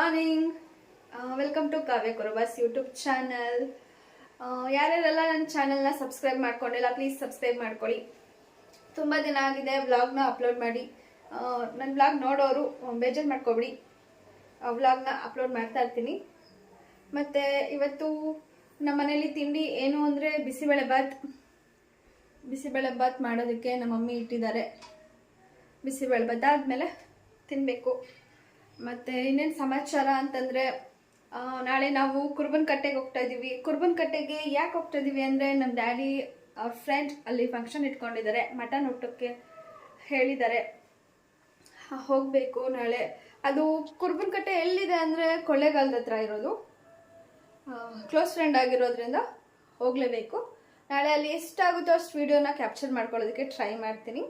Morning welcome to Kavya Kurubas YouTube channel ಯಾರ್ಯಾರೆಲ್ಲ ನನ್ನ ಚಾನಲ್ನ subscribe ಮಾಡ್ಕೊಂಡಿಲ್ಲ ಪ್ಲೀಸ್ ಸಬ್ಸ್ಕ್ರೈಬ್ ಮಾಡ್ಕೊಳ್ಳಿ. ತುಂಬ ದಿನ ಆಗಿದೆ ವ್ಲಾಗ್ನ ಅಪ್ಲೋಡ್ ಮಾಡಿ. ನನ್ನ ವ್ಲಾಗ್ ನೋಡೋರು ಬೇಜಾರು ಮಾಡ್ಕೊಬಿಡಿ. ವ್ಲಾಗ್ನ ಅಪ್ಲೋಡ್ ಮಾಡ್ತಾ ಇರ್ತೀನಿ. ಮತ್ತು ಇವತ್ತು ನಮ್ಮ ಮನೇಲಿ ತಿಂಡಿ ಏನು ಅಂದರೆ ಬಿಸಿಬೇಳೆ ಬಾತ್. ಬಿಸಿಬೇಳೆ ಬಾತ್ ಮಾಡೋದಕ್ಕೆ ನಮ್ಮ ಮಮ್ಮಿ ಇಟ್ಟಿದ್ದಾರೆ. ಬಿಸಿಬೇಳೆ ಬಾತ್ ಆದಮೇಲೆ ತಿನ್ನಬೇಕು ಮತ್ತು ಇನ್ನೇನು ಸಮಾಚಾರ ಅಂತಂದರೆ ನಾಳೆ ನಾವು ಕುರ್ಬನ್ ಕಟ್ಟೆಗೆ ಹೋಗ್ತಾ ಇದೀವಿ. ಕುರ್ಬನ್ ಕಟ್ಟೆಗೆ ಯಾಕೆ ಹೋಗ್ತಾ ಇದ್ದೀವಿ ಅಂದರೆ ನಮ್ಮ ಡ್ಯಾಡಿ ಫ್ರೆಂಡ್ ಅಲ್ಲಿ ಫಂಕ್ಷನ್ ಇಟ್ಕೊಂಡಿದ್ದಾರೆ. ಮಟನ್ ಊಟಕ್ಕೆ ಹೇಳಿದ್ದಾರೆ. ಹೋಗಬೇಕು ನಾಳೆ. ಅದು ಕುರ್ಬನ್ ಕಟ್ಟೆ ಎಲ್ಲಿದೆ ಅಂದರೆ, ಕೊಳ್ಳೇಗಾಲದ ಹತ್ರ ಇರೋದು. ಕ್ಲೋಸ್ ಫ್ರೆಂಡ್ ಆಗಿರೋದ್ರಿಂದ ಹೋಗಲೇಬೇಕು. ನಾಳೆ ಅಲ್ಲಿ ಎಷ್ಟಾಗುತ್ತೋ ಅಷ್ಟು ವೀಡಿಯೋನ ಕ್ಯಾಪ್ಚರ್ ಮಾಡ್ಕೊಳ್ಳೋದಕ್ಕೆ ಟ್ರೈ ಮಾಡ್ತೀನಿ.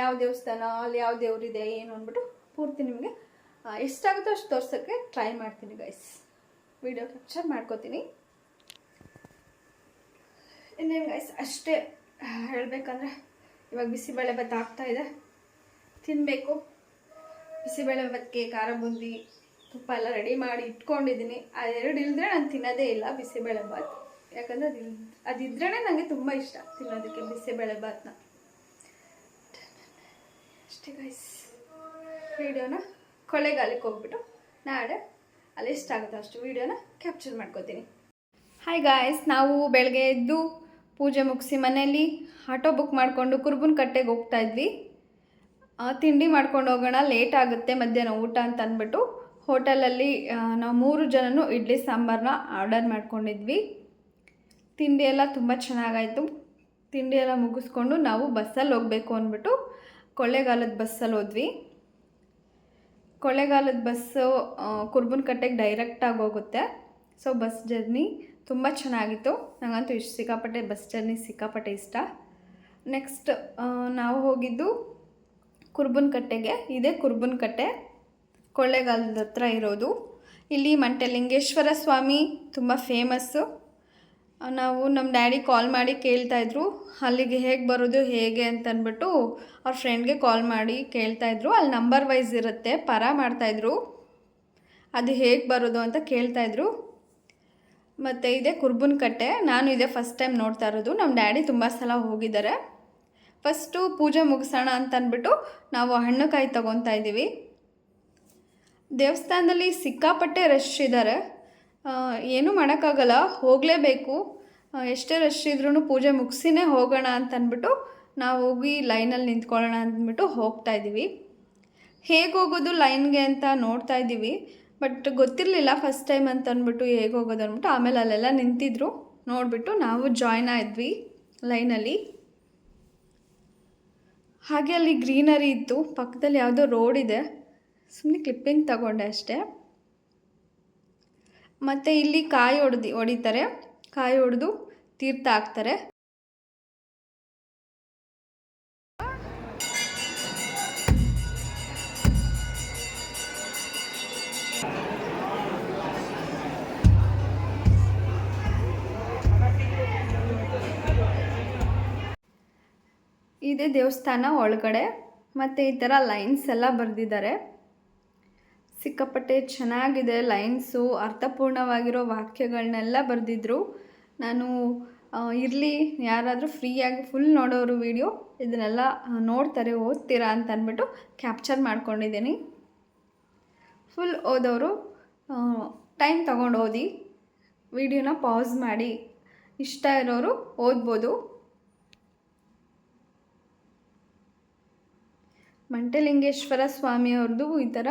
ಯಾವ ದೇವಸ್ಥಾನ, ಅಲ್ಲಿ ಯಾವ ದೇವರಿದೆ, ಏನು ಅಂದ್ಬಿಟ್ಟು ಪೂರ್ತಿ ನಿಮಗೆ ಎಷ್ಟಾಗುತ್ತೋ ಅಷ್ಟು ತೋರ್ಸೋಕ್ಕೆ ಟ್ರೈ ಮಾಡ್ತೀನಿ ಗೈಸ್ ವಿಡಿಯೋ ಕ್ಯಾಪ್ಚರ್ ಮಾಡ್ಕೋತೀನಿ. ಇನ್ನೇನು ಗೈಸ್ ಅಷ್ಟೇ. ಹೇಳಬೇಕಂದ್ರೆ ಇವಾಗ ಬಿಸಿಬೇಳೆ ಭತ್ತ ಆಗ್ತಾ ಇದೆ. ತಿನ್ನಬೇಕು ಬಿಸಿಬೇಳೆ ಭತ್ತಕ್ಕೆ ಖಾರ ಬುಂದಿ, ತುಪ್ಪ ಎಲ್ಲ ರೆಡಿ ಮಾಡಿ ಇಟ್ಕೊಂಡಿದ್ದೀನಿ. ಅದೆರಡು ಇಲ್ಲದ್ರೆ ನಾನು ತಿನ್ನೋದೇ ಇಲ್ಲ ಬಿಸಿಬೇಳೆ ಭಾತ್. ಯಾಕಂದರೆ ಅದು ಅದಿದ್ರೇ ನನಗೆ ತುಂಬ ಇಷ್ಟ ತಿನ್ನೋದಕ್ಕೆ ಬಿಸಿಬೇಳೆ ಭಾತ್ನ. ಅಷ್ಟೇ ಗೈಸ್ ವಿಡಿಯೋನ ಕೊಳ್ಳೆಗಾಲಕ್ಕೆ ಹೋಗ್ಬಿಟ್ಟು ನಾಳೆ ಅಲ್ಲಿ ಎಷ್ಟಾಗುತ್ತೆ ಅಷ್ಟು ವೀಡಿಯೋನ ಕ್ಯಾಪ್ಚರ್ ಮಾಡ್ಕೋತೀನಿ. ಹಾಯ್ ಗಾಯ್ಸ್ ನಾವು ಬೆಳಗ್ಗೆ ಎದ್ದು ಪೂಜೆ ಮುಗಿಸಿ ಮನೆಯಲ್ಲಿ ಆಟೋ ಬುಕ್ ಮಾಡಿಕೊಂಡು ಕುರುಬನ ಕಟ್ಟೆಗೆ ಹೋಗ್ತಾ ಇದ್ವಿ. ತಿಂಡಿ ಮಾಡ್ಕೊಂಡು ಹೋಗೋಣ ಲೇಟ್ ಆಗುತ್ತೆ ಮಧ್ಯಾಹ್ನ ಊಟ ಅಂತ ಅಂದ್ಬಿಟ್ಟು ಹೋಟೆಲಲ್ಲಿ ನಾವು ಮೂರು ಜನನು ಇಡ್ಲಿ ಸಾಂಬಾರನ್ನ ಆರ್ಡರ್ ಮಾಡ್ಕೊಂಡಿದ್ವಿ. ತಿಂಡಿ ಎಲ್ಲ ತುಂಬ ಚೆನ್ನಾಗಾಯಿತು. ತಿಂಡಿ ಎಲ್ಲ ಮುಗಿಸ್ಕೊಂಡು ನಾವು ಬಸ್ಸಲ್ಲಿ ಹೋಗಬೇಕು ಅಂದ್ಬಿಟ್ಟು ಕೊಳ್ಳೇಗಾಲದ ಬಸ್ಸಲ್ಲಿ ಹೋದ್ವಿ. ಕೊಳ್ಳೇಗಾಲದ ಬಸ್ಸು ಕುರ್ಬನ್ ಕಟ್ಟೆಗೆ ಡೈರೆಕ್ಟಾಗಿ ಹೋಗುತ್ತೆ. ಸೊ ಬಸ್ ಜರ್ನಿ ತುಂಬ ಚೆನ್ನಾಗಿತ್ತು. ನನಗಂತೂ ಇಷ್ಟು, ಸಿಕ್ಕಾಪಟ್ಟೆ ಬಸ್ ಜರ್ನಿ ಸಿಕ್ಕಾಪಟ್ಟೆ ಇಷ್ಟ. ನೆಕ್ಸ್ಟ್ ನಾವು ಹೋಗಿದ್ದು ಕುರ್ಬನ್ ಕಟ್ಟೆಗೆ. ಇದೇ ಕುರ್ಬನ್ ಕಟ್ಟೆ ಕೊಳ್ಳೇಗಾಲದ ಹತ್ರ ಇರೋದು. ಇಲ್ಲಿ ಮಂಟಲಿಂಗೇಶ್ವರ ಸ್ವಾಮಿ ತುಂಬ ಫೇಮಸ್ಸು ನಾವು ನಮ್ಮ ಡ್ಯಾಡಿ ಕಾಲ್ ಮಾಡಿ ಕೇಳ್ತಾಯಿದ್ರು ಅಲ್ಲಿಗೆ ಹೇಗೆ ಬರೋದು, ಹೇಗೆ? ಅಂತನ್ಬಿಟ್ಟು ಅವ್ರ ಫ್ರೆಂಡ್ಗೆ ಕಾಲ್ ಮಾಡಿ ಕೇಳ್ತಾಯಿದ್ರು ಅಲ್ಲಿ ನಂಬರ್ ವೈಸ್ ಇರುತ್ತೆ, ಪರ ಮಾಡ್ತಾಯಿದ್ರು ಅದು ಹೇಗೆ ಬರೋದು ಅಂತ ಕೇಳ್ತಾಯಿದ್ರು ಮತ್ತು ಇದೇ ಕುರ್ಬನ್ ಕಟ್ಟೆ, ನಾನು ಇದೇ ಫಸ್ಟ್ ಟೈಮ್ ನೋಡ್ತಾ ಇರೋದು. ನಮ್ಮ ಡ್ಯಾಡಿ ತುಂಬ ಸಲ ಹೋಗಿದ್ದಾರೆ. ಫಸ್ಟು ಪೂಜೆ ಮುಗಿಸೋಣ ಅಂತ ಅಂದ್ಬಿಟ್ಟು ನಾವು ಹಣ್ಣುಕಾಯಿ ತೊಗೊತಾ ಇದ್ದೀವಿ. ದೇವಸ್ಥಾನದಲ್ಲಿ ಸಿಕ್ಕಾಪಟ್ಟೆ ರಶ್ ಇದ್ದಾರೆ ಏನೂ ಮಾಡೋಕ್ಕಾಗಲ್ಲ, ಹೋಗಲೇಬೇಕು. ಎಷ್ಟೇ ರಶ್ ಇದ್ರೂ ಪೂಜೆ ಮುಗಿಸಿನೇ ಹೋಗೋಣ ಅಂತ ಅಂದ್ಬಿಟ್ಟು ನಾವು ಹೋಗಿ ಲೈನಲ್ಲಿ ನಿಂತ್ಕೊಳ್ಳೋಣ ಅಂದ್ಬಿಟ್ಟು ಹೋಗ್ತಾ ಇದ್ದೀವಿ. ಹೇಗೆ ಹೋಗೋದು ಲೈನ್ಗೆ ಅಂತ ನೋಡ್ತಾ ಇದ್ದೀವಿ. ಬಟ್ ಗೊತ್ತಿರಲಿಲ್ಲ ಫಸ್ಟ್ ಟೈಮ್ ಅಂತ ಅಂದ್ಬಿಟ್ಟು ಹೇಗೆ ಹೋಗೋದು ಅಂದ್ಬಿಟ್ಟು ಆಮೇಲೆ ಅಲ್ಲೆಲ್ಲ ನಿಂತಿದ್ರು. ನೋಡಿಬಿಟ್ಟು ನಾವು ಜಾಯ್ನ್ ಆದ್ವಿ ಲೈನಲ್ಲಿ. ಹಾಗೆ ಅಲ್ಲಿ ಗ್ರೀನರಿ ಇತ್ತು. ಪಕ್ಕದಲ್ಲಿ ಯಾವುದೋ ರೋಡ್ ಇದೆ. ಸುಮ್ಮನೆ ಕ್ಲಿಪ್ಪಿಂಗ್ ತಗೊಂಡೆ ಅಷ್ಟೇ. ಮತ್ತು ಇಲ್ಲಿ ಕಾಯಿ ಹೊಡೆದು ಹೊಡಿತಾರೆ ಕಾಯಿ ಹೊಡೆದು ತೀರ್ಥ ಹಾಕ್ತಾರೆ. ಇದೆ ದೇವಸ್ಥಾನ ಒಳಗಡೆ. ಮತ್ತು ಈ ಥರ ಲೈನ್ಸ್ ಎಲ್ಲ ಬರೆದಿದ್ದಾರೆ. ಸಿಕ್ಕಾಪಟ್ಟೆ ಚೆನ್ನಾಗಿದೆ, ಲೈನ್ಸು, ಅರ್ಥಪೂರ್ಣವಾಗಿರೋ ವಾಕ್ಯಗಳನ್ನೆಲ್ಲ ಬರೆದಿದ್ರು. ನಾನು ಇರಲಿ, ಯಾರಾದರೂ ಫ್ರೀಯಾಗಿ ಫುಲ್ ನೋಡೋರು ವಿಡಿಯೋ ಇದನ್ನೆಲ್ಲ ನೋಡ್ತಾರೆ, ಓದ್ತೀರಾ ಅಂತ ಅಂದ್ಬಿಟ್ಟು ಕ್ಯಾಪ್ಚರ್ ಮಾಡ್ಕೊಂಡಿದ್ದೀನಿ. ಫುಲ್ ಓದೋರು ಟೈಮ್ ತೊಗೊಂಡು ಓದಿ ವಿಡಿಯೋನ ಪಾಸ್ ಮಾಡಿ, ಇಷ್ಟ ಇರೋರು ಓದ್ಬೋದು. ಮಂಟಲಿಂಗೇಶ್ವರ ಸ್ವಾಮಿಯವ್ರದ್ದು ಈ ಥರ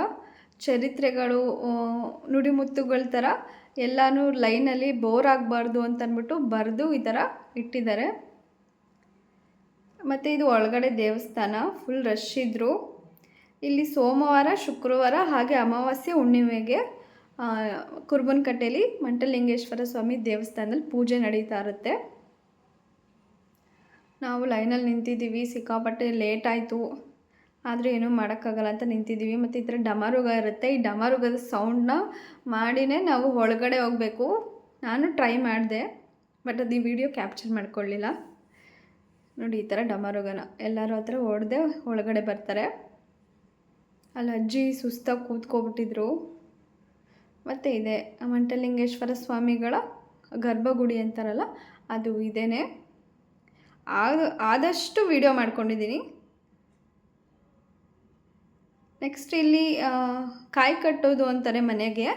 ಚರಿತ್ರೆಗಳು ನುಡಿಮುತ್ತುಗಳ ಥರ ಎಲ್ಲನೂ ಲೈನಲ್ಲಿ ಬೋರ್ ಆಗಬಾರ್ದು ಅಂತನ್ಬಿಟ್ಟು ಬರೆದು ಈ ಥರ ಇಟ್ಟಿದ್ದಾರೆ ಮತ್ತು ಇದು ಒಳಗಡೆ ದೇವಸ್ಥಾನ ಫುಲ್ ರಶ್ ಇದ್ದರು ಇಲ್ಲಿ ಸೋಮವಾರ, ಶುಕ್ರವಾರ ಹಾಗೆ ಅಮಾವಾಸ್ಯೆ ಹುಣ್ಣಿಮೆಗೆ ಕುರ್ಬನ್ಕಟ್ಟೆಯಲ್ಲಿ ಕುರ್ಬನ್ ಕಟ್ಟೆಯಲ್ಲಿ ಮಂಟಲಿಂಗೇಶ್ವರ ಸ್ವಾಮಿ ದೇವಸ್ಥಾನದಲ್ಲಿ ಪೂಜೆ ನಡೀತಾ ಇರುತ್ತೆ. ನಾವು ಲೈನಲ್ಲಿ ನಿಂತಿದ್ದೀವಿ, ಸಿಕ್ಕಾಪಟ್ಟೆ ಲೇಟ್ ಆಯಿತು. ಆದರೆ ಏನೂ ಮಾಡೋಕ್ಕಾಗಲ್ಲ ಅಂತ ನಿಂತಿದ್ದೀವಿ. ಮತ್ತು ಈ ಥರ ಡಮರುಗ ಇರುತ್ತೆ. ಈ ಡಮರುಗದ ಸೌಂಡ್ನ ಮಾಡಿನೇ ನಾವು ಒಳಗಡೆ ಹೋಗಬೇಕು. ನಾನು ಟ್ರೈ ಮಾಡಿದೆ ಬಟ್ ಅದು ಈ ವಿಡಿಯೋ ಕ್ಯಾಪ್ಚರ್ ಮಾಡ್ಕೊಳ್ಳಿಲ್ಲ. ನೋಡಿ, ಈ ಥರ ಡಮರುಗನ ಎಲ್ಲರೂ ಹತ್ರ ಹೊಡೆದೆ ಒಳಗಡೆ ಬರ್ತಾರೆ. ಅಲ್ಲಿ ಅಜ್ಜಿ ಸುಸ್ತಾಗಿ ಕೂತ್ಕೊಬಿಟ್ಟಿದ್ರು. ಮತ್ತು ಇದೆ, ಮಂಟಲಿಂಗೇಶ್ವರ ಸ್ವಾಮಿಗಳ ಗರ್ಭಗುಡಿ ಅಂತಾರಲ್ಲ, ಅದು ಇದೇ ಆದ, ಆದಷ್ಟು ವಿಡಿಯೋ ಮಾಡ್ಕೊಂಡಿದ್ದೀನಿ. ನೆಕ್ಸ್ಟ್ ಇಲ್ಲಿ ಕಾಯಿ ಕಟ್ಟೋದು ಅಂತಾರೆ ಮನೆಗೆ.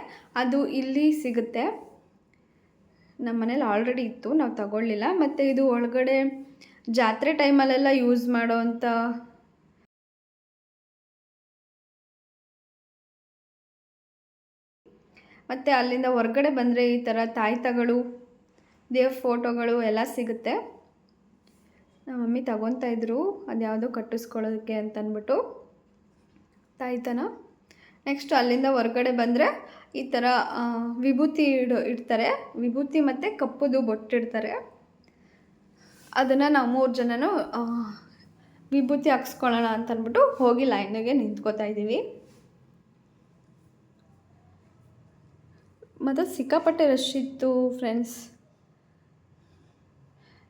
ಅದು ಇಲ್ಲಿ ಸಿಗುತ್ತೆ. ನಮ್ಮ ಮನೇಲಿ ಆಲ್ರೆಡಿ ಇತ್ತು, ನಾವು ತಗೊಳ್ಳಿಲ್ಲ. ಮತ್ತು ಇದು ಒಳಗಡೆ ಜಾತ್ರೆ ಟೈಮಲ್ಲೆಲ್ಲ ಯೂಸ್ ಮಾಡೋ ಅಂಥ ಮತ್ತು ಅಲ್ಲಿಂದ ಹೊರಗಡೆ ಬಂದರೆ ಈ ಥರ ತಾಯ್ತಗಳು ದೇವ್ರ ಫೋಟೋಗಳು ಎಲ್ಲ ಸಿಗುತ್ತೆ. ನಮ್ಮ ಮಮ್ಮಿ ತಗೊತಾ ಇದ್ರು, ಅದ್ಯಾವುದೋ ಕಟ್ಟಿಸ್ಕೊಳ್ಳೋದಕ್ಕೆ ಅಂತ ಅಂದ್ಬಿಟ್ಟು ತಾಯ್ತನ ನೆಕ್ಸ್ಟ್ ಅಲ್ಲಿಂದ ಹೊರಗಡೆ ಬಂದರೆ ಈ ಥರ ವಿಭೂತಿ ಇಡು, ಇಡ್ತಾರೆ. ವಿಭೂತಿ ಮತ್ತು ಕಪ್ಪುದು ಬೊಟ್ಟಿಡ್ತಾರೆ ಅದನ್ನು ನಾವು ಮೂರು ಜನನು ವಿಭೂತಿ ಹಾಕ್ಸ್ಕೊಳ್ಳೋಣ ಅಂತ ಅಂದ್ಬಿಟ್ಟು ಹೋಗಿ ಲೈನಿಗೆ ನಿಂತ್ಕೋತಾ ಇದ್ದೀವಿ. ಮತ್ತು ಸಿಕ್ಕಾಪಟ್ಟೆ ರಶ್ ಇತ್ತು ಫ್ರೆಂಡ್ಸ್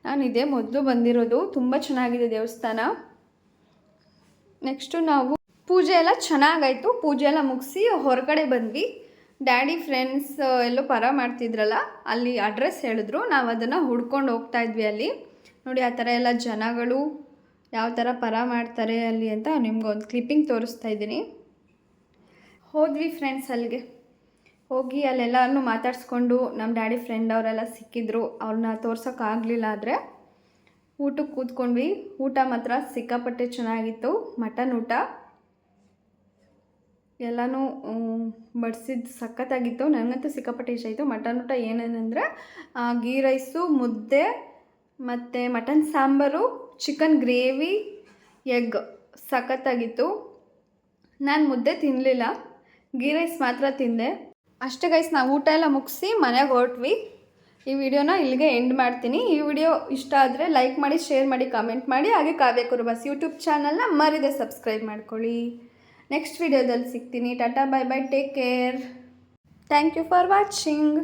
ನಾನು ಇದೇ ಮೊದಲು ಬಂದಿರೋದು. ತುಂಬ ಚೆನ್ನಾಗಿದೆ ದೇವಸ್ಥಾನ. ನೆಕ್ಸ್ಟು ನಾವು ಪೂಜೆ ಎಲ್ಲ ಚೆನ್ನಾಗಾಯಿತು. ಪೂಜೆ ಎಲ್ಲ ಮುಗಿಸಿ ಹೊರಗಡೆ ಬಂದ್ವಿ. ಡ್ಯಾಡಿ ಫ್ರೆಂಡ್ಸ್ ಎಲ್ಲೋ ಪರ ಮಾಡ್ತಿದ್ರಲ್ಲ, ಅಲ್ಲಿ ಅಡ್ರೆಸ್ ಹೇಳಿದ್ರು. ನಾವು ಅದನ್ನು ಹುಡ್ಕೊಂಡು ಹೋಗ್ತಾ ಇದ್ವಿ ಅಲ್ಲಿ. ನೋಡಿ, ಆ ಥರ ಎಲ್ಲ ಜನಗಳು ಯಾವ ಥರ ಪರ ಮಾಡ್ತಾರೆ ಅಲ್ಲಿ ಅಂತ ನಿಮ್ಗೊಂದು ಕ್ಲಿಪ್ಪಿಂಗ್ ತೋರಿಸ್ತಾ ಇದ್ದೀನಿ. ಹೋದ್ವಿ ಫ್ರೆಂಡ್ಸ್ ಅಲ್ಲಿಗೆ. ಹೋಗಿ ಅಲ್ಲೆಲ್ಲನೂ ಮಾತಾಡಿಸ್ಕೊಂಡು ನಮ್ಮ ಡ್ಯಾಡಿ ಫ್ರೆಂಡ್ ಅವರೆಲ್ಲ ಸಿಕ್ಕಿದ್ರು. ಅವ್ರನ್ನ ತೋರ್ಸೋಕ್ಕಾಗಲಿಲ್ಲ ಆದರೆ ಊಟಕ್ಕೆ ಕೂತ್ಕೊಂಡ್ವಿ. ಊಟ ಮಾತ್ರ ಸಿಕ್ಕಾಪಟ್ಟೆ ಚೆನ್ನಾಗಿತ್ತು. ಮಟನ್ ಊಟ. ಎಲ್ಲನೂ ಬಡಿಸಿದ್ದು ಸಖತ್ತಾಗಿತ್ತು. ನನಗಂತೂ ಸಿಕ್ಕಾಪಟ್ಟೆ ಇಷ್ಟ ಆಯಿತು. ಮಟನ್ ಊಟ ಏನೇನೆಂದರೆ ಗೀ ರೈಸು, ಮುದ್ದೆ, ಮತ್ತು mutton sambar, chicken gravy, egg. ಸಖತ್ತಾಗಿತ್ತು. ನಾನು ಮುದ್ದೆ ತಿನ್ನಲಿಲ್ಲ ಗೀ ರೈಸ್ ಮಾತ್ರ ತಿಂದೆ. ಅಷ್ಟೇ ಗೈಸ್ ನಾವು ಊಟ ಎಲ್ಲ ಮುಗಿಸಿ ಮನೆಗೆ ಹೊರಟ್ವಿ. ಈ ವಿಡಿಯೋನ ಇಲ್ಲಿಗೆ ಎಂಡ್ ಮಾಡ್ತೀನಿ. ಈ ವಿಡಿಯೋ ಇಷ್ಟ ಆದರೆ ಲೈಕ್ ಮಾಡಿ ಶೇರ್ ಮಾಡಿ ಕಾಮೆಂಟ್ ಮಾಡಿ, ಹಾಗೆ ಕಾವ್ಯ ಕುರುಬಸ್ ಯೂಟ್ಯೂಬ್ ಚಾನಲ್ನ ಮರಿದೆ ಸಬ್ಸ್ಕ್ರೈಬ್ ಮಾಡ್ಕೊಳ್ಳಿ. ನೆಕ್ಸ್ಟ್ ವಿಡಿಯೋದಲ್ಲಿ ಸಿಗ್ತೀನಿ. Tata bye bye take care thank you for watching